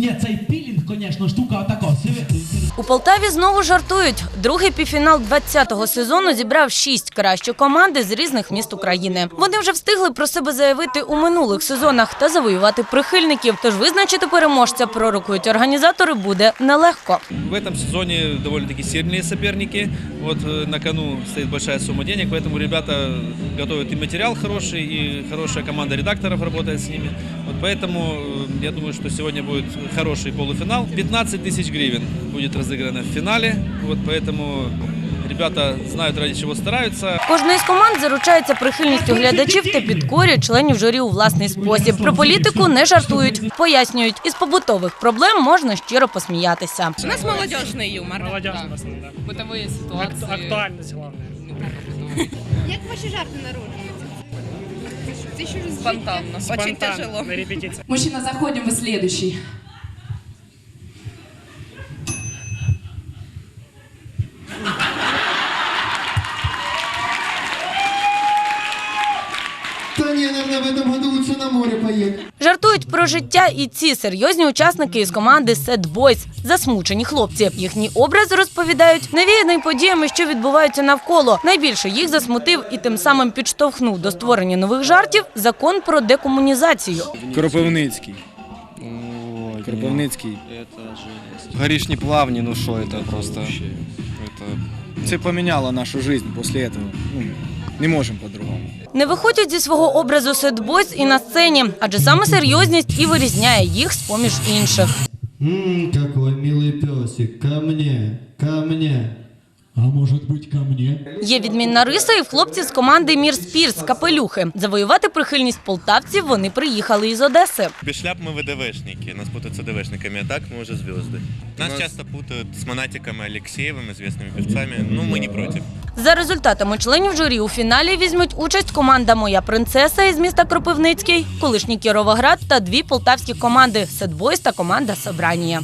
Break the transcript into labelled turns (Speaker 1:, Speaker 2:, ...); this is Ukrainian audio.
Speaker 1: Ні, цей пілінг, звісно, штука така. У Полтаві знову жартують. Другий півфінал 20-го сезону зібрав шість кращі команди з різних міст України. Вони вже встигли про себе заявити у минулих сезонах та завоювати прихильників. Тож визначити переможця пророкують організатори буде нелегко.
Speaker 2: В цьому сезоні доволі такі сильні суперники. От э, на кону стоїть велика сума денег, тому хлопці готовят и материал хороший, и хорошая команда редакторов работает с ними. Вот поэтому э, я думаю, что сегодня будет хороший полуфинал. 15 тысяч гривен будет разыграно в финале. Вот поэтому ребята знают, ради чего стараются.
Speaker 1: Кожна із команд заручається прихильністю глядачів та підкорює членів журі у власний спосіб. Про політику не жартують, пояснюють, із побутових проблем можна щиро посміятися.
Speaker 3: У нас молодежный юмор.
Speaker 4: Молодежный
Speaker 3: Да.
Speaker 4: в основном, да.
Speaker 3: Бытовые
Speaker 4: Ак-
Speaker 3: ситуации.
Speaker 4: Актуальность главное.
Speaker 5: Як ваші жарти народжуються? Це що ж
Speaker 3: Спонтанно. Очень
Speaker 4: Спонтанно,
Speaker 3: тяжело.
Speaker 4: на репетиции.
Speaker 6: Мужчина, заходим, вы следующий.
Speaker 7: Не, наверное, в этом году лучше на море поехать.
Speaker 1: Жартують про життя і ці серйозні учасники із команди Sad Boys – засмучені хлопці. Їхній образ розповідають навіяний подіями, що відбуваються навколо. Найбільше їх засмутив і тим самим підштовхнув до створення нових жартів закон про декомунізацію.
Speaker 8: Кропивницький. Кропивницький.
Speaker 9: Горішні плавні, ну що, це просто.
Speaker 8: Це поміняло нашу життя після цього. Ну, не можемо по-другому.
Speaker 1: Не виходять зі свого образу Sad Boys і на сцені, адже саме серйозність і вирізняє їх з-поміж інших.
Speaker 7: Ммм, какой милый песик. Ко мне, ко мне. А может быть, ко мне?
Speaker 1: Є відмінна риса і в хлопців з команди Мір Спірс Капелюхи. Завоювати прихильність полтавців вони приїхали із Одеси.
Speaker 10: Без шляп мы ВДВшники. Нас путают с ВДВшниками, а так мы уже звезды. Нас часто путают с монатиком и Алексеевым, известными певцами. Ну, мы не против.
Speaker 1: За результатами членів журі у фіналі візьмуть участь команда Моя принцеса із міста Кропивницький, колишній Кіровоград та дві полтавські команди Сетбойс та команда Собранія.